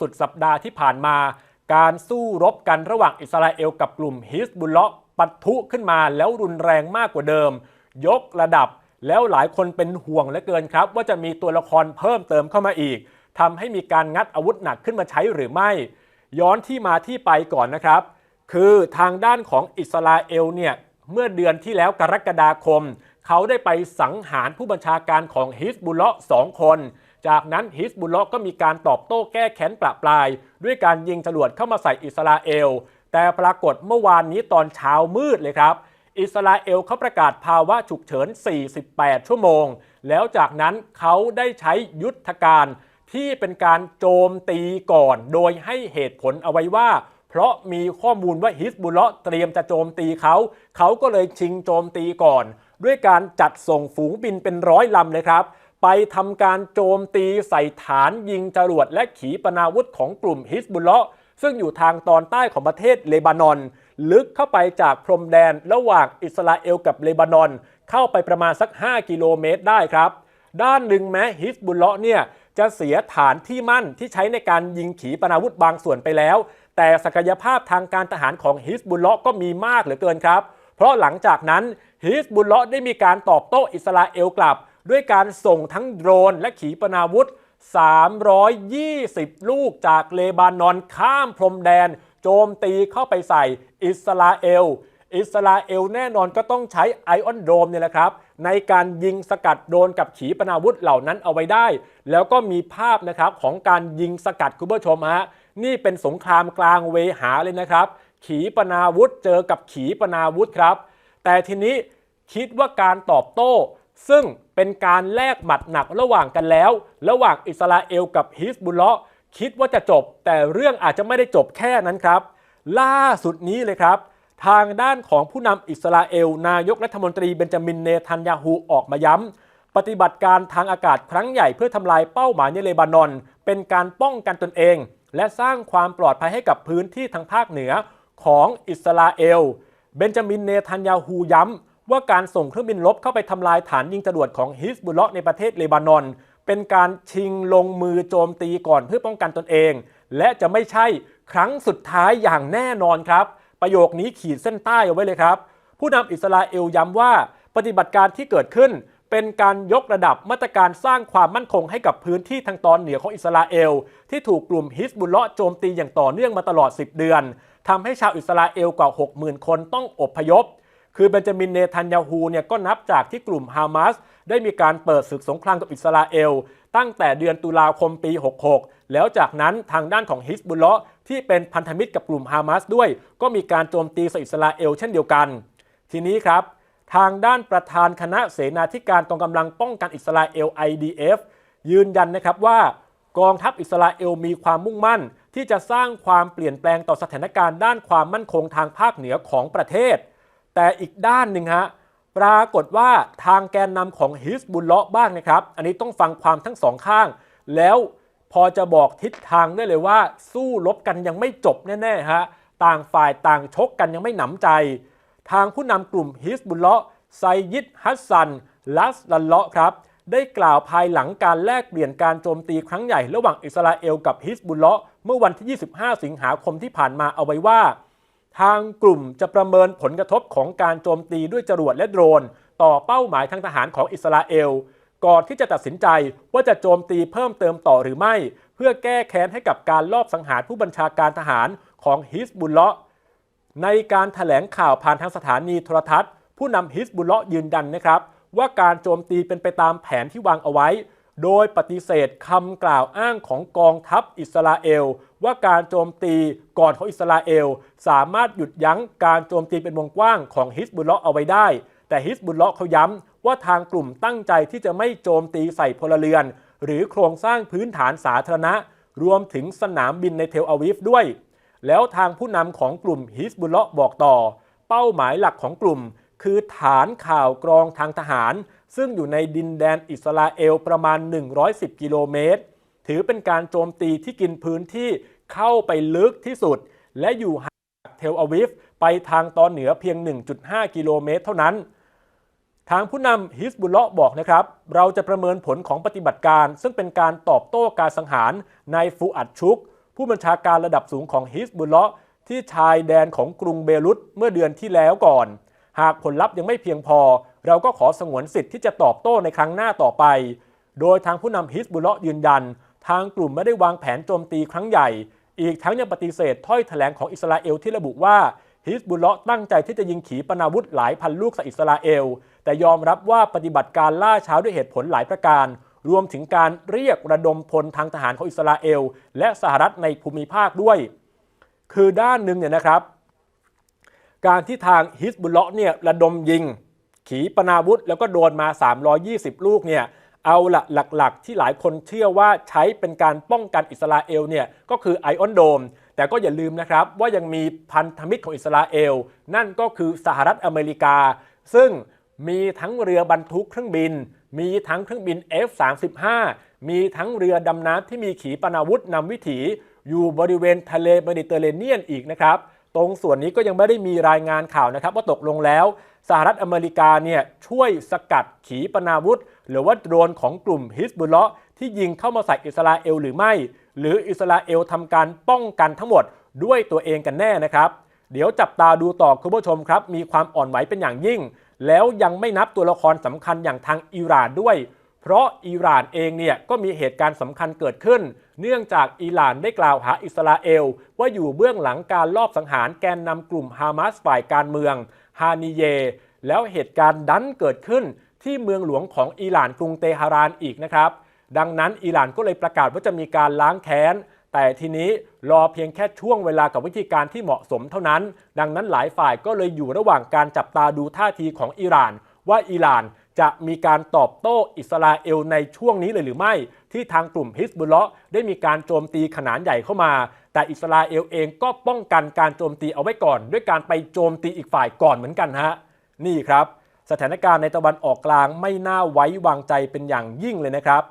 สุดสัปดาห์ที่ผ่านมา การสู้รบกันระหว่างอิสราเอลกับกลุ่มฮิสบุลเลาะห์ปะทุขึ้นมาแล้วรุนแรงมากกว่าเดิม ยกระดับแล้วหลายคนเป็นห่วงเหลือเกินครับ ว่าจะมีตัวละครเพิ่มเติมเข้ามาอีกทำให้มีการงัดอาวุธหนักขึ้นมาใช้หรือไม่ ย้อนที่มาที่ไปก่อนนะครับ คือทางด้านของอิสราเอลเนี่ยเมื่อเดือนที่แล้วกรกฎาคม เขาได้ไปสังหารผู้บัญชาการของฮิสบุลเลาะห์สองคน จากนั้นฮิสบุลเลาะก็มีการตอบโต้แก้แค้นประปราย ด้วยการยิงจรวดเข้ามาใส่อิสราเอล แต่ปรากฏเมื่อวานนี้ตอนเช้ามืดเลยครับอิสราเอลเขาประกาศภาวะฉุกเฉิน 48 ชั่วโมง แล้วจากนั้นเขาได้ใช้ยุทธการที่เป็นการโจมตีก่อน โดยให้เหตุผลเอาไว้ว่า เพราะมีข้อมูลว่าฮิสบุลเลาะเตรียมจะโจมตีเขา เขาก็เลยชิงโจมตีก่อน ด้วยการจัดส่งฝูงบินเป็นร้อยลำเลยครับ ไปทำการโจมตีใส่ฐานยิงจรวดและขีปนาวุธของกลุ่มฮิสบุลเลาะห์ซึ่งอยู่ทางตอนใต้ของประเทศเลบานอน ลึกเข้าไปจากพรมแดนระหว่างอิสราเอลกับเลบานอน เข้าไปประมาณสัก 5 กิโลเมตรได้ครับ ด้านหนึ่งแม้ฮิสบุลเลาะห์เนี่ยจะเสียฐานที่มั่นที่ใช้ในการยิงขีปนาวุธบางส่วนไปแล้ว แต่ศักยภาพทางการทหารของฮิสบุลเลาะห์ก็มีมากเหลือเกินครับ เพราะหลังจากนั้นฮิสบุลเลาะห์ได้มีการตอบโต้อิสราเอลกลับ ด้วยการส่งทั้งโดรนและขีปนาวุธ 320 ลูกจากเลบานอนข้ามพรมแดน โจมตีเข้าไปใส่อิสราเอล อิสราเอลแน่นอนก็ต้องใช้ไอออนโดมเนี่ยแหละครับ ในการยิงสกัดโดนกับขีปนาวุธเหล่านั้นเอาไว้ได้ แล้วก็มีภาพนะครับของการยิงสกัดคุณผู้ชมฮะนี่เป็นสงครามกลางเวหาเลยนะครับ ขีปนาวุธเจอกับขีปนาวุธครับ แต่ทีนี้คิดว่าการตอบโต้ ซึ่งเป็นการแลกหมัดหนักระหว่างกันแล้ว ระหว่างอิสราเอลกับฮิสบุลเลาะคิดว่าจะจบ แต่เรื่องอาจจะไม่ได้จบแค่นั้นครับ ล่าสุดนี้เลยครับ ทางด้านของผู้นำอิสราเอล นายกรัฐมนตรีเบนจามินเนทันยาฮูออกมาย้ำปฏิบัติการทางอากาศครั้งใหญ่เพื่อทำลายเป้าหมายในเลบานอน เป็นการป้องกันตนเอง และสร้างความปลอดภัยให้กับพื้นที่ทางภาคเหนือของอิสราเอล เบนจามินเนทันยาฮูย้ำ ว่าการส่งเครื่องบินรบเข้าไปทำลายฐานยิงจรวดของฮิสบุลเลาะในประเทศเลบานอน เป็นการชิงลงมือโจมตีก่อนเพื่อป้องกันตนเอง และจะไม่ใช่ครั้งสุดท้ายอย่างแน่นอนครับ ประโยคนี้ขีดเส้นใต้เอาไว้เลยครับ ผู้นำอิสราเอลย้ำว่าปฏิบัติการที่เกิดขึ้นเป็นการยกระดับมาตรการสร้างความมั่นคงให้กับพื้นที่ทางตอนเหนือของอิสราเอล ที่ถูกกลุ่มฮิสบุลเลาะโจมตีอย่างต่อเนื่องมาตลอด 10 เดือนทำให้ชาวอิสราเอลกว่า 60,000 คนต้องอบพยพ คือเบนจามินเนทันยาฮูเนี่ยก็นับจากที่กลุ่มฮามาสได้มีการเปิดศึกสงครามกับอิสราเอล ตั้งแต่เดือนตุลาคมปี 66 แล้วจากนั้นทางด้านของฮิสบุลเลาะห์ที่เป็นพันธมิตรกับกลุ่มฮามาสด้วย ก็มีการโจมตีใส่อิสราเอลเช่นเดียวกัน ทีนี้ครับ ทางด้านประธานคณะเสนาธิการกองกำลังป้องกันอิสราเอล IDF ยืนยันนะครับว่ากองทัพอิสราเอลมีความมุ่งมั่น ที่จะสร้างความเปลี่ยนแปลงต่อสถานการณ์ด้านความมั่นคงทางภาคเหนือของประเทศ แต่อีกด้านหนึ่งฮะปรากฏว่าทางแกนนำของฮิสบุลเลาะบ้างนะครับ อันนี้ต้องฟังความทั้งสองข้าง แล้วพอจะบอกทิศทางได้เลยว่า สู้รบกันยังไม่จบแน่ๆฮะต่างฝ่ายต่างชกกันยังไม่หนำใจ ทางผู้นำกลุ่มฮิสบุลเลาะไซยิดฮัสซัน ลัสลันเลาะครับ ได้กล่าวภายหลังการแลกเปลี่ยนการโจมตีครั้งใหญ่ระหว่างอิสราเอลกับฮิสบุลเลาะเมื่อวันที่ 25 สิงหาคมที่ผ่านมาเอาไว้ว่า ทางกลุ่มจะประเมินผลกระทบของการโจมตีด้วยจรวดและโดรน ต่อเป้าหมายทางทหารของอิสราเอล ก่อนที่จะตัดสินใจว่าจะโจมตีเพิ่มเติมต่อหรือไม่ เพื่อแก้แค้นให้กับการลอบสังหารผู้บัญชาการทหารของฮิสบุลเลาะในการถแถลงข่าวผ่านทางสถานีโทรทัศน์ ผู้นำฮิสบุลเลาะยืนยันนะครับ ว่าการโจมตีเป็นไปตามแผนที่วางเอาไว้ โดยปฏิเสธคำกล่าวอ้างของกองทัพอิสราเอล ว่าการโจมตีก่อนของอิสราเอล สามารถหยุดยั้งการโจมตีเป็นวงกว้างของฮิสบุลเลาะเอาไว้ได้ แต่ฮิสบุลเลาะเขาย้ำว่าทางกลุ่มตั้งใจที่จะไม่โจมตีใส่พลเรือน หรือโครงสร้างพื้นฐานสาธารณะ รวมถึงสนามบินในเทลอาวิฟด้วย แล้วทางผู้นำของกลุ่มฮิสบุลเลาะบอกต่อ เป้าหมายหลักของกลุ่ม คือฐานข่าวกรองทางทหาร ซึ่งอยู่ในดินแดนอิสราเอลประมาณ 110 กิโลเมตรถือเป็นการโจมตีที่กินพื้นที่ เข้าไปลึกที่สุด และอยู่ห่างจากเทลอาวิฟไปทางตอนเหนือเพียง 1.5 กิโลเมตรเท่านั้น ทางผู้นำฮิสบุลเลาะบอกนะครับ เราจะประเมินผลของปฏิบัติการ ซึ่งเป็นการตอบโต้การสังหารในฟูอัดชุก ผู้บัญชาการระดับสูงของฮิสบุลเลาะที่ชายแดนของกรุงเบรุตเมื่อเดือนที่แล้วก่อน หากผลลัพธ์ยังไม่เพียงพอ เราก็ขอสงวนสิทธิ์ที่จะตอบโต้ในครั้งหน้าต่อไป โดยทางผู้นำฮิสบุลเลาะยืนยัน ทางกลุ่มไม่ได้วางแผนโจมตีครั้งใหญ่ อีกทั้งยังปฏิเสธถ้อยแถลงของอิสราเอลที่ระบุว่าฮิสบุลเลาะตั้งใจที่จะยิงขีปนาวุธหลายพันลูกใส่อิสราเอล แต่ยอมรับว่าปฏิบัติการล่าช้าด้วยเหตุผลหลายประการ รวมถึงการเรียกระดมพลทางทหารของอิสราเอล และสหรัฐในภูมิภาคด้วย คือด้านหนึ่งเนี่ยนะครับ การที่ทางฮิสบุลเลาะเนี่ยระดมยิง ขีปนาวุธแล้วก็โดนมา 320 ลูกเนี่ย เอาละหลักๆ ที่หลายคนเชื่อว่าใช้เป็นการป้องกันอิสราเอลเนี่ยก็คือไอออนโดมแต่ก็อย่าลืมนะครับว่ายังมีพันธมิตรของอิสราเอล นั่นก็คือสหรัฐอเมริกา ซึ่งมีทั้งเรือบรรทุกเครื่องบิน มีทั้งเครื่องบิน F35 มีทั้งเรือดำน้ำที่มีขีปนาวุธนำวิถี อยู่บริเวณทะเลเมดิเตอร์เรเนียนอีกนะครับ ตรงส่วนนี้ก็ยังไม่ได้มีรายงานข่าวนะครับ ว่าตกลงแล้วสหรัฐอเมริกาเนี่ยช่วยสกัดขีปนาวุธ หรือว่าโดรนของกลุ่มฮิสบุลเลาะห์ที่ยิงเข้ามาใส่อิสราเอลหรือไม่ หรืออิสราเอลทำการป้องกันทั้งหมดด้วยตัวเองกันแน่นะครับ เดี๋ยวจับตาดูต่อคุณผู้ชมครับ มีความอ่อนไหวเป็นอย่างยิ่ง แล้วยังไม่นับตัวละครสำคัญอย่างทางอิหร่านด้วย เพราะอิหร่านเองเนี่ยก็มีเหตุการณ์สำคัญเกิดขึ้น เนื่องจากอิหร่านได้กล่าวหาอิสราเอล ว่าอยู่เบื้องหลังการลอบสังหารแกนนำกลุ่มฮามาสฝ่ายการเมืองฮานิเย แล้วเหตุการณ์ดันเกิดขึ้นที่เมืองหลวงของอิหร่านกรุงเตหะรานอีกนะครับ ดังนั้นอิหร่านก็เลยประกาศว่าจะมีการล้างแค้น แต่ทีนี้รอเพียงแค่ช่วงเวลากับวิธีการที่เหมาะสมเท่านั้น ดังนั้นหลายฝ่ายก็เลยอยู่ระหว่างการจับตาดูท่าทีของอิหร่าน ว่าอิหร่าน จะมีการตอบโต้อิสราเอลในช่วงนี้เลยหรือไม่ ที่ทางกลุ่มฮิสบุลเลาะได้มีการโจมตีขนาดใหญ่เข้ามา แต่อิสราเอลเองก็ป้องกันการโจมตีเอาไว้ก่อน ด้วยการไปโจมตีอีกฝ่ายก่อนเหมือนกันฮะนี่ครับ สถานการณ์ในตะวันออกกลางไม่น่าไว้วางใจเป็นอย่างยิ่งเลยนะครับ